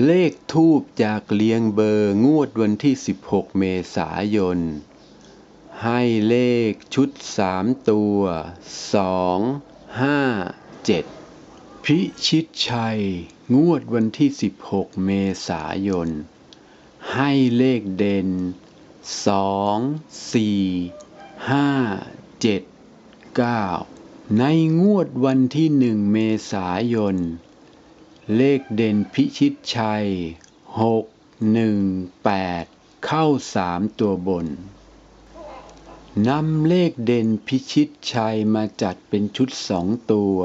เลขทูบจากเลียงเบอร์งวดวันที่ 16 เมษายน ให้เลขชุด 3 ตัว 2 5 7 พิชิตชัย งวดวันที่ 16 เมษายน ให้เลขเด่น 2 4 5 7 9 ในงวดวันที่ 1 เมษายน เลขเด่นพิชิตชัย 6 1 8 เข้าสามตัวบนนำเลขเด่นพิชิตชัยมาจัดเป็นชุดสองตัว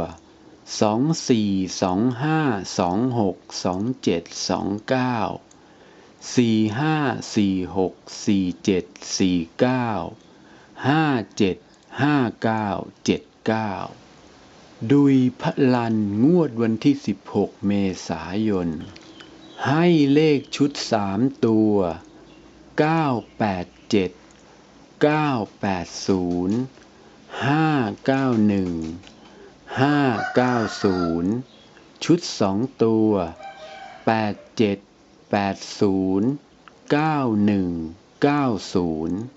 สองสี่สองห้าสองหกสองเจ็ดสองเก้าสี่ห้าสี่หกสี่เจ็ดสี่เก้าห้าเจ็ดห้าเก้าเจ็ดเก้า ยพระลันงวดวันที่ 16 เมษายน ให้เลขชุด 3 ตัว 987 980 591 590 ชุด 2 ตัว 87 80 91 90